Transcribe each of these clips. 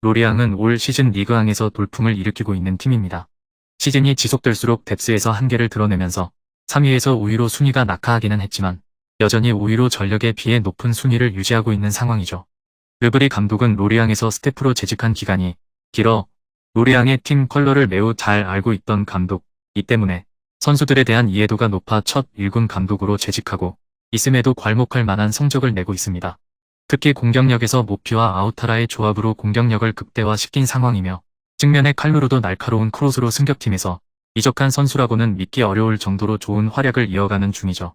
로리앙은 올 시즌 리그왕에서 돌풍을 일으키고 있는 팀입니다. 시즌이 지속될수록 뎁스에서 한계를 드러내면서 3위에서 5위로 순위가 낙하하기는 했지만 여전히 5위로 전력에 비해 높은 순위를 유지하고 있는 상황이죠. 르브리 감독은 로리앙에서 스태프로 재직한 기간이 길어 로리앙의 팀 컬러를 매우 잘 알고 있던 감독, 이 때문에 선수들에 대한 이해도가 높아 첫 1군 감독으로 재직하고 있음에도 괄목할 만한 성적을 내고 있습니다. 특히 공격력에서 모피와 아우타라의 조합으로 공격력을 극대화시킨 상황이며 측면의 칼로로도 날카로운 크로스로 승격팀에서 이적한 선수라고는 믿기 어려울 정도로 좋은 활약을 이어가는 중이죠.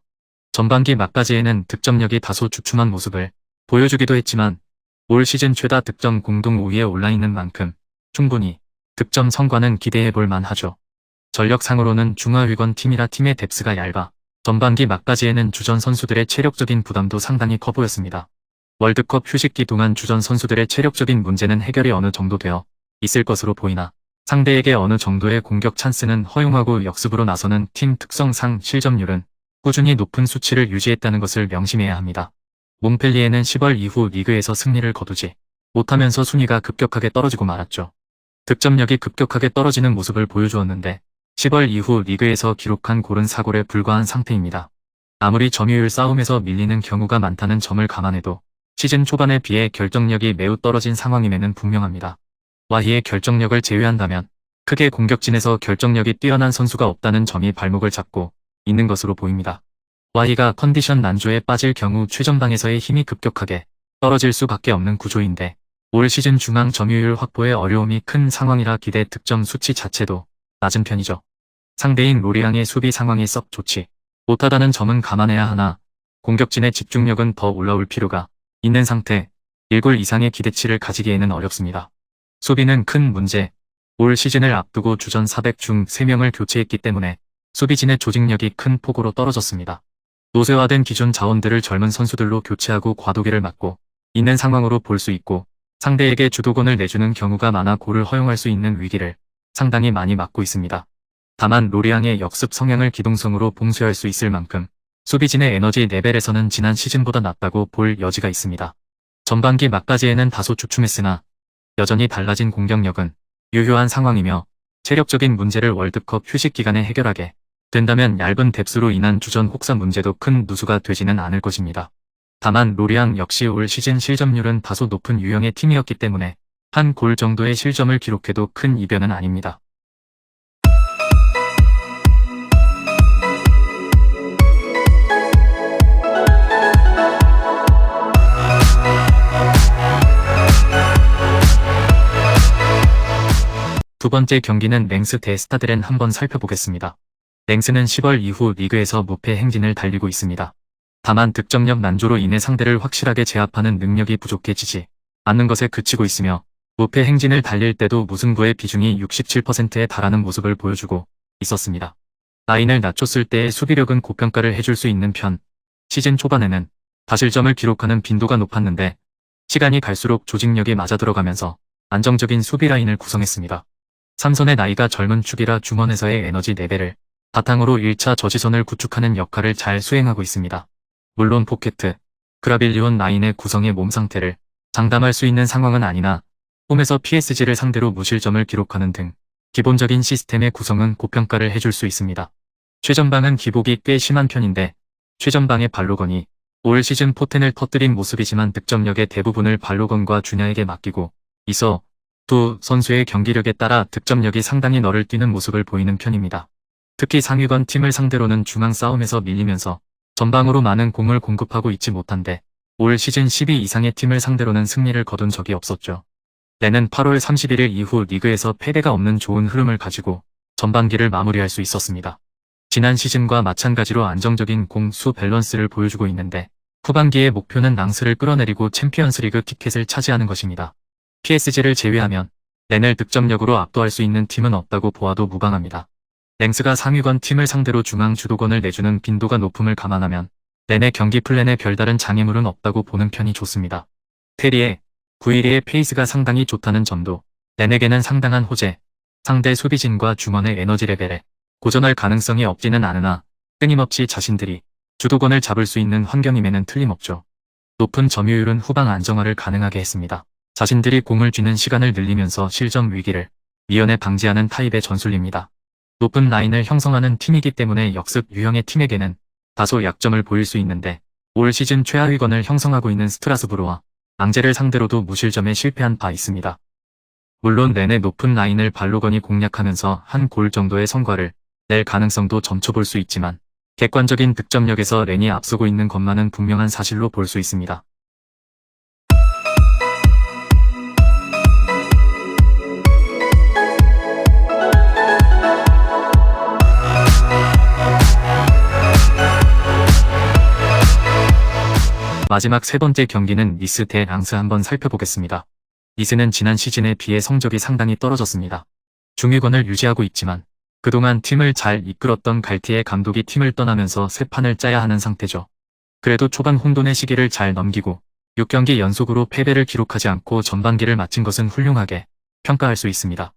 전반기 막바지에는 득점력이 다소 주춤한 모습을 보여주기도 했지만 올 시즌 최다 득점 공동 5위에 올라있는 만큼 충분히 득점 성과는 기대해볼 만하죠. 전력상으로는 중하위권 팀이라 팀의 뎁스가 얇아 전반기 막바지에는 주전 선수들의 체력적인 부담도 상당히 커 보였습니다. 월드컵 휴식기 동안 주전 선수들의 체력적인 문제는 해결이 어느 정도 되어 있을 것으로 보이나 상대에게 어느 정도의 공격 찬스는 허용하고 역습으로 나서는 팀 특성상 실점률은 꾸준히 높은 수치를 유지했다는 것을 명심해야 합니다. 몽펠리에는 10월 이후 리그에서 승리를 거두지 못하면서 순위가 급격하게 떨어지고 말았죠. 득점력이 급격하게 떨어지는 모습을 보여주었는데 10월 이후 리그에서 기록한 골은 사골에 불과한 상태입니다. 아무리 점유율 싸움에서 밀리는 경우가 많다는 점을 감안해도 시즌 초반에 비해 결정력이 매우 떨어진 상황임에는 분명합니다. 와히의 결정력을 제외한다면 크게 공격진에서 결정력이 뛰어난 선수가 없다는 점이 발목을 잡고 있는 것으로 보입니다. 와히가 컨디션 난조에 빠질 경우 최전방에서의 힘이 급격하게 떨어질 수밖에 없는 구조인데 올 시즌 중앙 점유율 확보에 어려움이 큰 상황이라 기대 득점 수치 자체도 낮은 편이죠. 상대인 로리앙의 수비 상황이 썩 좋지 못하다는 점은 감안해야 하나 공격진의 집중력은 더 올라올 필요가 있는 상태 1골 이상의 기대치를 가지기에는 어렵습니다. 수비는 큰 문제 올 시즌을 앞두고 주전 400 중 3명을 교체했기 때문에 수비진의 조직력이 큰 폭으로 떨어졌습니다. 노쇠화된 기존 자원들을 젊은 선수들로 교체하고 과도기를 맞고 있는 상황으로 볼 수 있고 상대에게 주도권을 내주는 경우가 많아 골을 허용할 수 있는 위기를 상당히 많이 맞고 있습니다. 다만 로리앙의 역습 성향을 기동성으로 봉쇄할 수 있을 만큼 수비진의 에너지 레벨에서는 지난 시즌보다 낮다고 볼 여지가 있습니다. 전반기 막바지에는 다소 주춤했으나 여전히 달라진 공격력은 유효한 상황이며 체력적인 문제를 월드컵 휴식 기간에 해결하게 된다면 얇은 뎁스로 인한 주전 혹사 문제도 큰 누수가 되지는 않을 것입니다. 다만 로리앙 역시 올 시즌 실점률은 다소 높은 유형의 팀이었기 때문에 한 골 정도의 실점을 기록해도 큰 이변은 아닙니다. 두 번째 경기는 맹스 대 스타드렌 한번 살펴보겠습니다. 맹스는 10월 이후 리그에서 무패 행진을 달리고 있습니다. 다만 득점력 난조로 인해 상대를 확실하게 제압하는 능력이 부족해지지 않는 것에 그치고 있으며 무패 행진을 달릴 때도 무승부의 비중이 67%에 달하는 모습을 보여주고 있었습니다. 라인을 낮췄을 때의 수비력은 고평가를 해줄 수 있는 편, 시즌 초반에는 다실점을 기록하는 빈도가 높았는데 시간이 갈수록 조직력이 맞아 들어가면서 안정적인 수비 라인을 구성했습니다. 삼선의 나이가 젊은 축이라 중원에서의 에너지 레벨을 바탕으로 1차 저지선을 구축하는 역할을 잘 수행하고 있습니다. 물론 포켓트, 그라빌리온 라인의 구성의 몸 상태를 장담할 수 있는 상황은 아니나 홈에서 PSG를 상대로 무실점을 기록하는 등 기본적인 시스템의 구성은 고평가를 해줄 수 있습니다. 최전방은 기복이 꽤 심한 편인데 최전방의 발로건이 올 시즌 포텐을 터뜨린 모습이지만 득점력의 대부분을 발로건과 주냐에게 맡기고 있어 두 선수의 경기력에 따라 득점력이 상당히 너를 뛰는 모습을 보이는 편입니다. 특히 상위권 팀을 상대로는 중앙 싸움에서 밀리면서 전방으로 많은 공을 공급하고 있지 못한데 올 시즌 12 이상의 팀을 상대로는 승리를 거둔 적이 없었죠. 레는 8월 31일 이후 리그에서 패배가 없는 좋은 흐름을 가지고 전반기를 마무리할 수 있었습니다. 지난 시즌과 마찬가지로 안정적인 공수 밸런스를 보여주고 있는데 후반기의 목표는 낭스를 끌어내리고 챔피언스리그 티켓을 차지하는 것입니다. PSG를 제외하면 렌을 득점력으로 압도할 수 있는 팀은 없다고 보아도 무방합니다. 랭스가 상위권 팀을 상대로 중앙 주도권을 내주는 빈도가 높음을 감안하면 렌의 경기 플랜에 별다른 장애물은 없다고 보는 편이 좋습니다. 테리의 9일의 페이스가 상당히 좋다는 점도 렌에게는 상당한 호재, 상대 수비진과 중원의 에너지 레벨에 고전할 가능성이 없지는 않으나 끊임없이 자신들이 주도권을 잡을 수 있는 환경임에는 틀림없죠. 높은 점유율은 후방 안정화를 가능하게 했습니다. 자신들이 공을 쥐는 시간을 늘리면서 실점 위기를 미연에 방지하는 타입의 전술입니다. 높은 라인을 형성하는 팀이기 때문에 역습 유형의 팀에게는 다소 약점을 보일 수 있는데 올 시즌 최하위권을 형성하고 있는 스트라스부르와 앙제를 상대로도 무실점에 실패한 바 있습니다. 물론 내내 높은 라인을 발로건이 공략하면서 한 골 정도의 성과를 낼 가능성도 점쳐볼 수 있지만 객관적인 득점력에서 렌이 앞서고 있는 것만은 분명한 사실로 볼 수 있습니다. 마지막 세 번째 경기는 니스 대 랑스 한번 살펴보겠습니다. 니스는 지난 시즌에 비해 성적이 상당히 떨어졌습니다. 중위권을 유지하고 있지만 그동안 팀을 잘 이끌었던 갈티의 감독이 팀을 떠나면서 새 판을 짜야 하는 상태죠. 그래도 초반 혼돈의 시기를 잘 넘기고 6경기 연속으로 패배를 기록하지 않고 전반기를 마친 것은 훌륭하게 평가할 수 있습니다.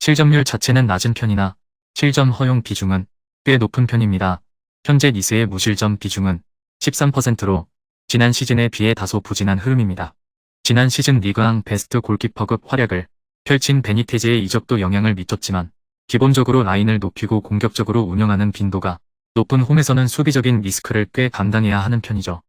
실점률 자체는 낮은 편이나 실점 허용 비중은 꽤 높은 편입니다. 현재 니스의 무실점 비중은 13%로 지난 시즌에 비해 다소 부진한 흐름입니다. 지난 시즌 리그왕 베스트 골키퍼급 활약을 펼친 베니테즈의 이적도 영향을 미쳤지만 기본적으로 라인을 높이고 공격적으로 운영하는 빈도가 높은 홈에서는 수비적인 리스크를 꽤 감당해야 하는 편이죠.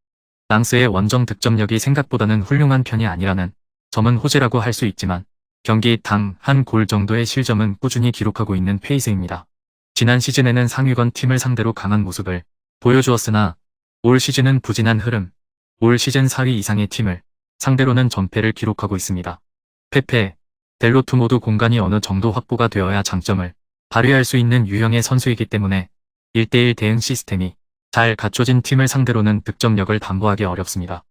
랑스의 원정 득점력이 생각보다는 훌륭한 편이 아니라는 점은 호재라고 할 수 있지만 경기 당 한 골 정도의 실점은 꾸준히 기록하고 있는 페이스입니다. 지난 시즌에는 상위권 팀을 상대로 강한 모습을 보여주었으나 올 시즌은 부진한 흐름, 올 시즌 4위 이상의 팀을 상대로는 전패를 기록하고 있습니다. 페페, 델로투 모두 공간이 어느 정도 확보가 되어야 장점을 발휘할 수 있는 유형의 선수이기 때문에 1대1 대응 시스템이 잘 갖춰진 팀을 상대로는 득점력을 담보하기 어렵습니다.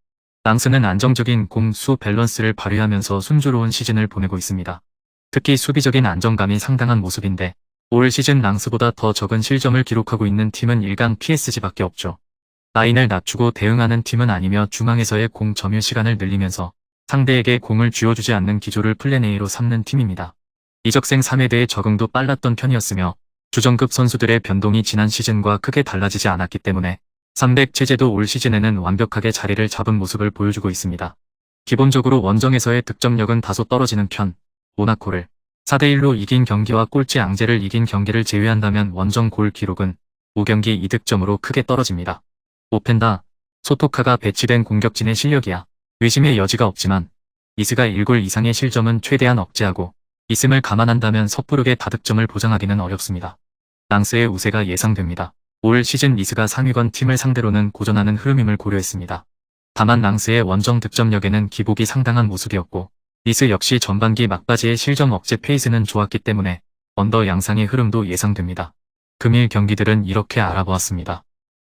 랑스는 안정적인 공수 밸런스를 발휘하면서 순조로운 시즌을 보내고 있습니다. 특히 수비적인 안정감이 상당한 모습인데 올 시즌 랑스보다 더 적은 실점을 기록하고 있는 팀은 1강 PSG밖에 없죠. 라인을 낮추고 대응하는 팀은 아니며 중앙에서의 공 점유 시간을 늘리면서 상대에게 공을 쥐어주지 않는 기조를 플랜 A로 삼는 팀입니다. 이적생 3회대의 적응도 빨랐던 편이었으며 주전급 선수들의 변동이 지난 시즌과 크게 달라지지 않았기 때문에 300 체제도 올 시즌에는 완벽하게 자리를 잡은 모습을 보여주고 있습니다. 기본적으로 원정에서의 득점력은 다소 떨어지는 편, 모나코를 4대1로 이긴 경기와 꼴찌 앙제를 이긴 경기를 제외한다면 원정 골 기록은 5경기 2득점으로 크게 떨어집니다. 오펜다, 소토카가 배치된 공격진의 실력이야. 의심의 여지가 없지만 이스가 1골 이상의 실점은 최대한 억제하고 있음을 감안한다면 섣부르게 다득점을 보장하기는 어렵습니다. 랑스의 우세가 예상됩니다. 올 시즌 리스가 상위권 팀을 상대로는 고전하는 흐름임을 고려했습니다. 다만 랑스의 원정 득점력에는 기복이 상당한 모습이었고 리스 역시 전반기 막바지의 실점 억제 페이스는 좋았기 때문에 언더 양상의 흐름도 예상됩니다. 금일 경기들은 이렇게 알아보았습니다.